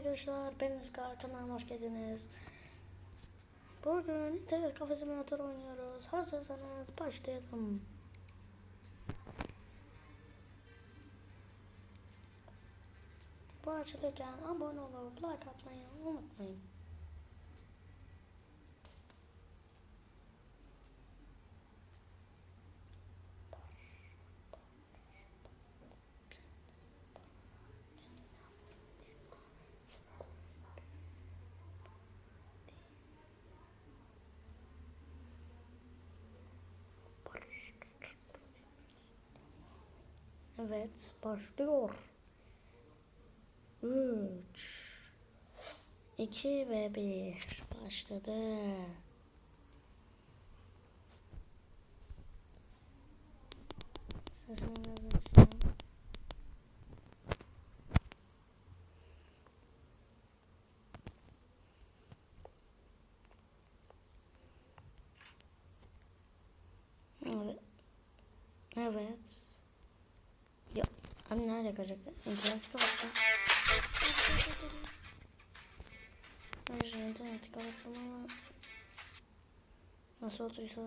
arkadaşlar, ben Rüzgar kanalıma hoş geldiniz. Bugün internet kafe simülatör oynuyoruz. Hazırsanız başlayalım. Bu açıdayken abone olup like atmayı unutmayın. Evet, başlıyor. 3 2 ve 1 başladı. Sesini biraz açacağım. Evet. Evet. Abi nerede kalacak? İnterneti kapattım. Hayır interneti kapattım ama nasıl olduysa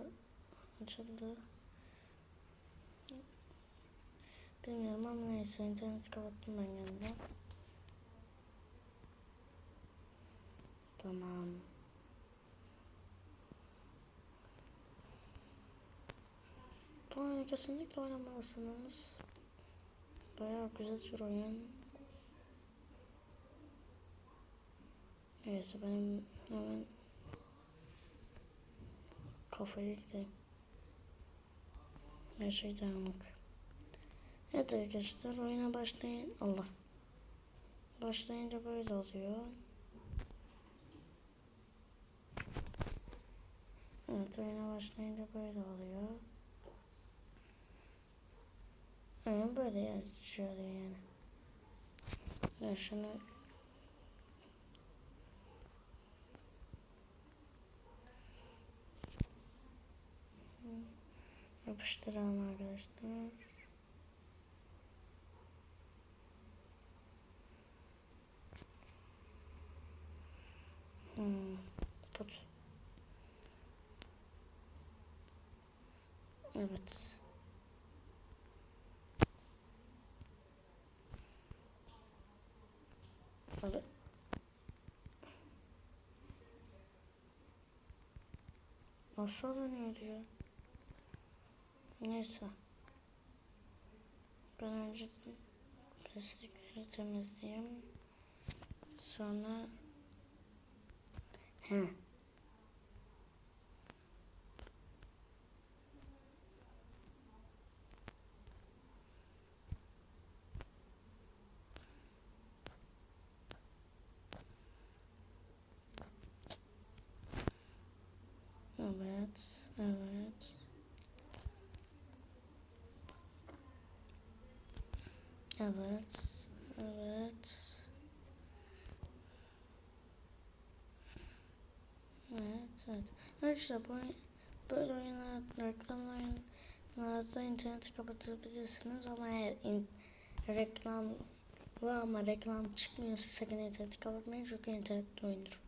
açıldı. Bilmiyorum ama neyse interneti kapattım ben yanında. Tamam. Bu oyunu kesinlikle oynamalısınız. Bayağı güzel bir oyun. Neyse benim hemen kafaya gideyim. Her şey dağınık. Evet arkadaşlar oyuna başlayın. Allah. Başlayınca böyle oluyor. Evet oyuna başlayınca böyle oluyor. Oyun böyle yaşıyor yani. Ya şunu yapıştıralım arkadaşlar. Hmm, put. Evet. Abi. Nasıl alınıyor diyor. Neyse. Ben önce pislikleri temizleyeyim. Sonra He. Evet, evet. Evet, evet. Evet, evet. Arkadaşlar bu böyle oyunlar, reklam oyunlarda interneti kapatabilirsiniz ama eğer in, reklam var ama reklam çıkmıyorsa sakın interneti kapatmayın çünkü internetli oyundur.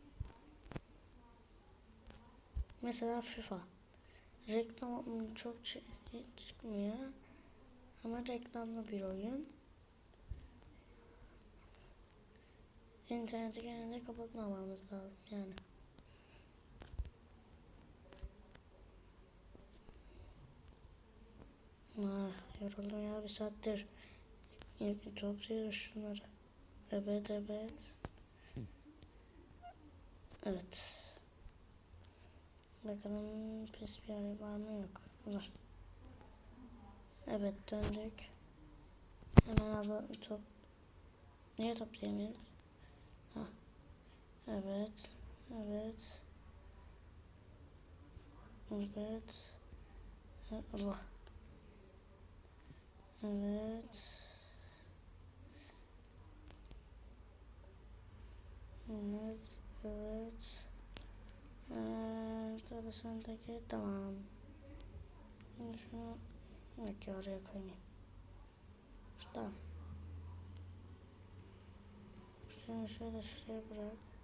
Mesela FIFA. Reklam çok çıkmıyor. Ama reklamlı bir oyun. İnterneti genelde kapatmamamız lazım yani. Ah, yoruldum ya bir saattir. İlk topluyoruz şunları. Evet evet. Evet. Bakalım pis bir yer var mı yok. Var. Evet döndük. Hemen alalım top. Niye toplayamıyoruz? Evet. Evet. Evet. Allah. Evet. Evet. Evet. Evet. Arasındaki tamam. Şimdi şunu Peki oraya koyayım. Tamam. Şunu şöyle şuraya bırak.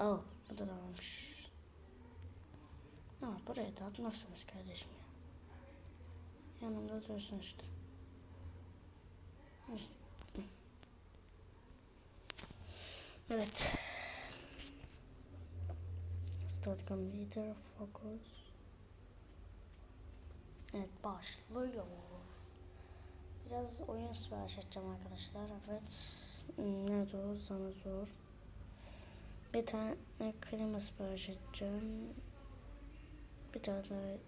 Oh, bu da olmuş. Ama buraya da atmazsınız kardeşim ya. Yanımda dursun işte. Evet. Start computer focus. Evet başlıyor. Biraz oyun sipariş edeceğim arkadaşlar. Evet. Ne zor, sana zor. Bir tane klima sipariş edeceğim. Bir tane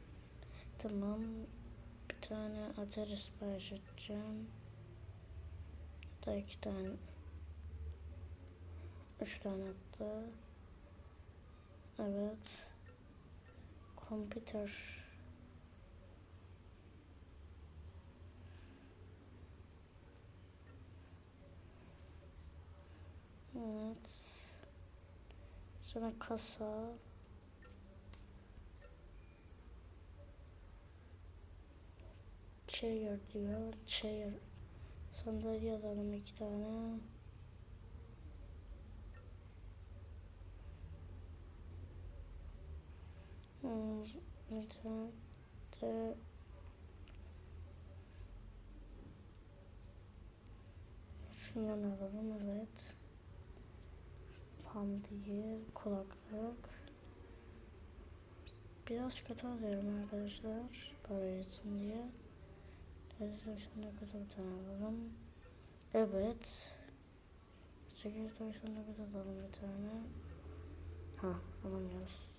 tamam. Bir tane Atari sipariş edeceğim. Da iki tane. Üç tane hatta. Evet. Computer. Evet. Sonra kasa. Chair diyor. Chair. Sandalye alalım iki tane. Tane de Şundan alalım evet. Pam değil, kulaklık. Biraz kötü alıyorum arkadaşlar. Para etsin diye. 899 bir tane alalım. Evet. 899 alalım bir tane. Ha alamıyoruz.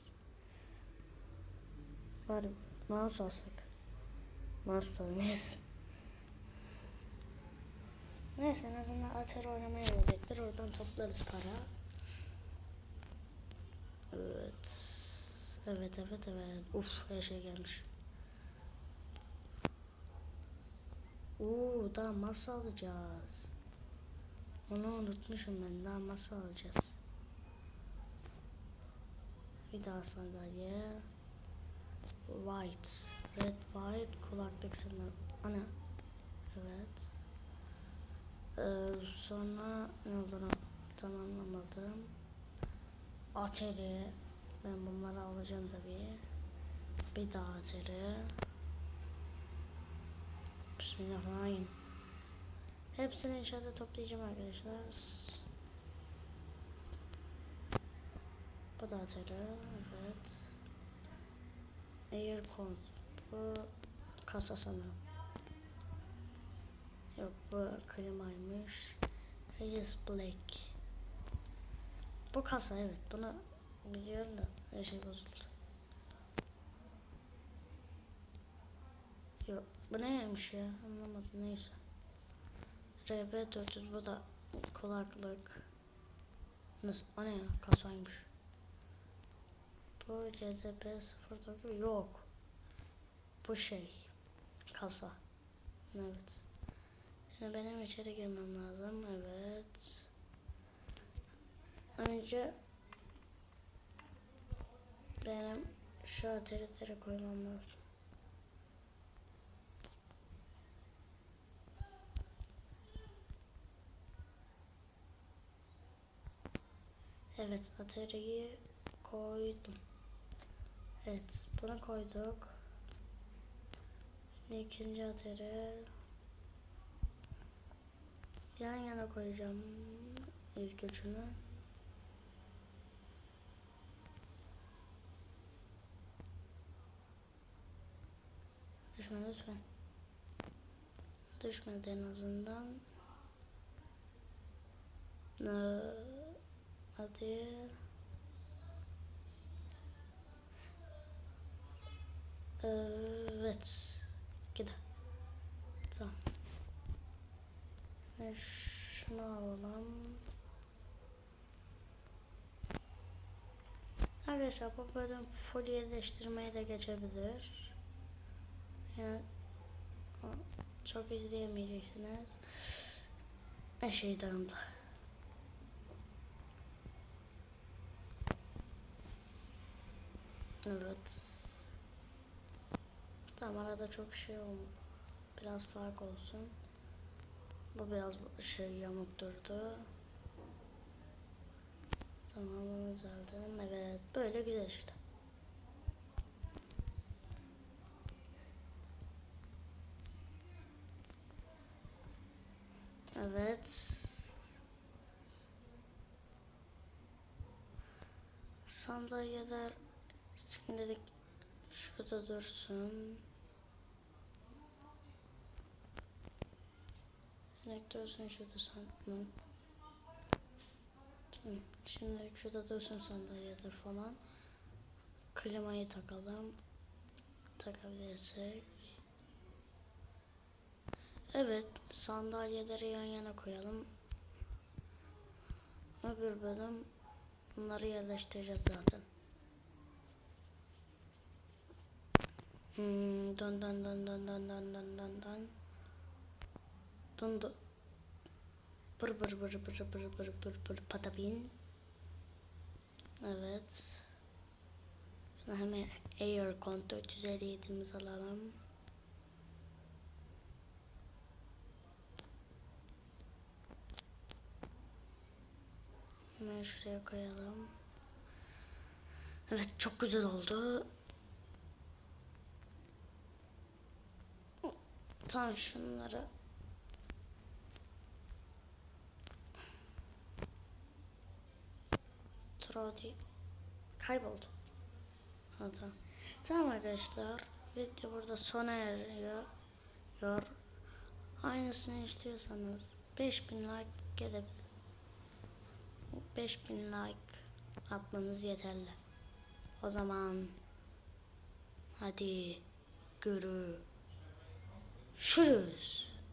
Bari mouse alsak. Mouse da alamayız. Neyse en azından Atari oynamaya gelecektir. Oradan toplarız para. Evet. Evet evet evet. Uf her şey gelmiş. Oo daha masa alacağız. Onu unutmuşum ben. Daha masa alacağız. Bir daha sandalye. White. Red white. Kulaklık sanırım. Ana. Evet. Ee, sonra ne olduğunu tamamlamadım. Ateri. Ben bunları alacağım tabii. Bir daha ateri. Bismillahirrahmanirrahim. Hepsini inşallah toplayacağım arkadaşlar. Bu da ateri. Evet. Aircon. Bu kasa sanırım. Yok bu klimaymış. Hayes Black. Bu kasa evet. Bunu biliyorum da her şey bozuldu. Yok bu neymiş ya anlamadım neyse. RB400 bu da kulaklık. Nasıl? O ne ya? Kasaymış. Bu CZP 09 yok. Bu şey. Kasa. Evet. Şimdi benim içeri girmem lazım. Evet. Önce benim şu atarileri koymam lazım. Evet atariyi koydum. Evet bunu koyduk. Şimdi ikinci atari yan yana koyacağım ilk üçünü. Düşme lütfen. Düşmedi en azından. Ee, hadi. Evet. Gidelim. Tamam. Şimdi Şunu alalım. Arkadaşlar bu bölüm full yerleştirmeye de geçebilir. Yani çok izleyemeyeceksiniz. Her şey dağıldı. Evet. Tamam arada çok şey oldu. Biraz fark olsun. Bu biraz şey yamuk durdu. Tamam bunu düzeltelim. Evet böyle güzel işte. Evet. Sandalyeler şimdilik şurada dursun. Şimdilik dursun şurada sandım. Tamam. Şimdilik şurada dursun sandalyeler falan. Klimayı takalım. Takabilirsek. Evet, sandalyeleri yan yana koyalım. Öbür bölüm bunları yerleştireceğiz zaten. Hmm, dön dön dön dön dön dön dön dön dön. Dön dön. Bır bır bır bır bır bır bır bır patapin. Evet. Hemen Aircon 457'mizi alalım. Hemen şuraya koyalım. Evet çok güzel oldu. Tamam şunları Trodi kayboldu. Ha, tamam. Tamam arkadaşlar. Video burada sona eriyor. Yor. Aynısını istiyorsanız 5000 like gelebilir. 5000 like atmanız yeterli. O zaman hadi görüşürüz.